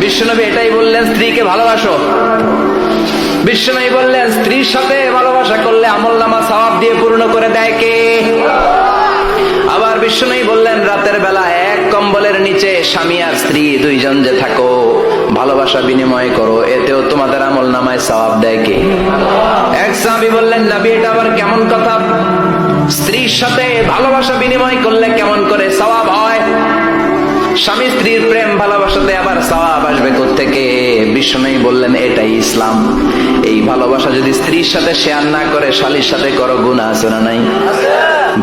বিশ্বনবী এটাই বললেন, স্ত্রীকে ভালোবাসো। বিশ্বনবী বললেন, স্ত্রীর সাথে ভালোবাসা করলে আমল নামা সওয়াব দিয়ে পূর্ণ করে দেয় কে? আবার বিশ্বনবী বললেন, রাতের বেলা এক কম্বলের নিচে স্বামী আর স্ত্রী দুইজন যে থাকো, ভালোবাসা বিনিময় করো, এতেও তোমাদের আমল নামায় সওয়াব দেয় কে? এক সাহাবী বললেন, নবী, এটা আবার কেমন কথা? স্ত্রীর সাথে ভালোবাসা বিনিময় করলে কেমন করে হয় স্বামী স্ত্রীর প্রেম ভালোবাসাতে আবার সওয়াব আসবে থেকে বিষ্ণুই বললেন এটাই ইসলাম। এই ভালোবাসা যদি স্ত্রীর সাথে শেয়ার না করে শালির সাথে করো গুণা আছে না নাই?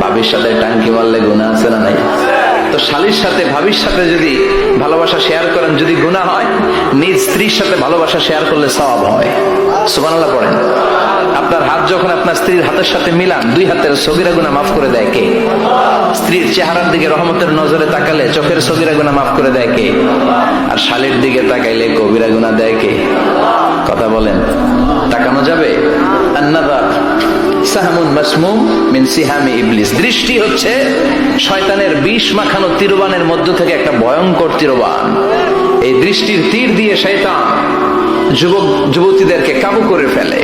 বাবির সাথে টাঙ্কি মারলে গুণা আছে না নাই? তো শালির সাথে, ভাবির সাথে যদি ভালোবাসা শেয়ার করেন, যদি গুণা হয়, নিজ স্ত্রীর সাথে ভালোবাসা শেয়ার করলে সওয়াব হয়। সুবহানাল্লাহ পড়েন। আপনার হাত যখন আপনার স্ত্রীর হাতের সাথে মিলান, দুই হাতের সগিরা গুণা মাফ করে দেয় কে? স্ত্রীর চেহারার দিকে রহমতের নজরে তাকালে চোখের সগিরা গুণা মাফ করে দেয় কে? আর শালির দিকে তাকাইলে কবিরা গুণা দেয় কে? কথা বলেন। তাকানো যাবে? সাহামুন মাসমুম মিন সিহামি ইবলিস। দৃষ্টি হচ্ছে শয়তানের বিষ মাখানো তীরবানের মধ্য থেকে একটা ভয়ঙ্কর তীরবান। এই দৃষ্টির তীর দিয়ে শয়তান যুবক, যুবতীদেরকে কাবু করে ফেলে।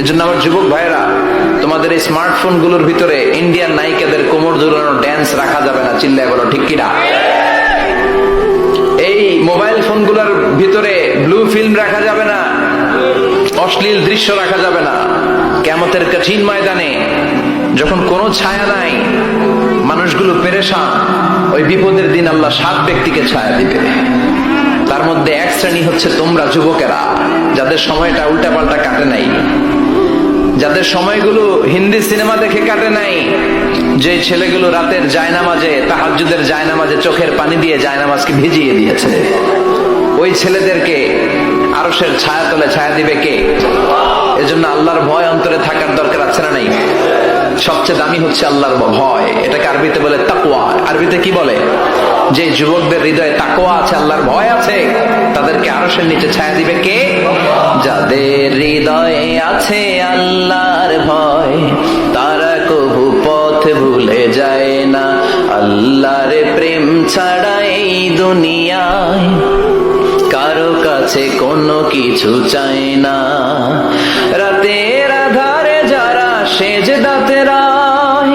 এজন্য আমার যুবক ভাইরা তোমাদের এই স্মার্টফোনগুলোর ভিতরে ইন্ডিয়ান নায়িকাদের কোমর ঝুলানো ড্যান্স রাখা যাবে না, চিল্লায় বলো, ঠিক কিনা? এই মোবাইল ফোনগুলোর ভিতরে ব্লু ফিল্ম রাখা যাবে না, অশ্লীল দৃশ্য রাখা যাবে না। কেমতের কঠিন ময়দানে যখন কোনো ছায়া নাই, মানুষগুলো পেরেশান, ওই বিপদের দিন আল্লাহ সাত ব্যক্তিকে ছায়া দিবে। তার মধ্যে এক শ্রেণি হচ্ছে তোমরা যুবকেরা, যাদের সময়টা উল্টাপাল্টা কাটে নাই। যাদের সময়গুলো হিন্দি সিনেমা দেখে কাটে নাই, যে ছেলেগুলো রাতের জায়নামাজে তাহাজুদের জায়নামাজে চোখের পানি দিয়ে জায়নামাজকে ভিজিয়ে দিয়েছে। ওই ছেলেদেরকে আরসের ছায়া তলে ছায়া দিবে কে? এজন্য আল্লাহর ভয় অন্তরে থাকার দরকার আছে না নাই? সবচেয়ে দামি হচ্ছে আল্লাহর ভয়। এটাকে আরবিতে বলে তাকুয়া আরবিতে কি বলে? যে যুবকদের হৃদয়ে তাকুয়া আছে, আল্লাহর ভয় আছে, তাদেরকে আরসের নিচে ছায়া দিবে কে? যাদের হৃদয়ে আছে আল্লাহর ভয়, তারা কবু পথ ভুলে যায় না। আল্লাহর প্রেম ছাড়া এই দুনিয়ায় কারও কাছে কোনো কিছু চাই না। রাতের আধারে যারা সেজ দাতেরায়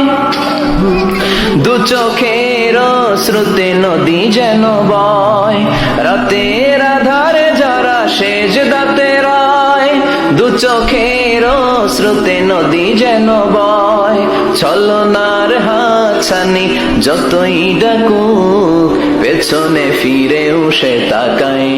দু চোখের শ্রুতে নদী যেন বয়। রাতের আধারে যারা সেজ দাতেরায় দু চোখের শ্রুতে নদী যেন বয়। ছলনার হাছানি যতই ডাকুক, পেছনে ফিরেও সে তাকায়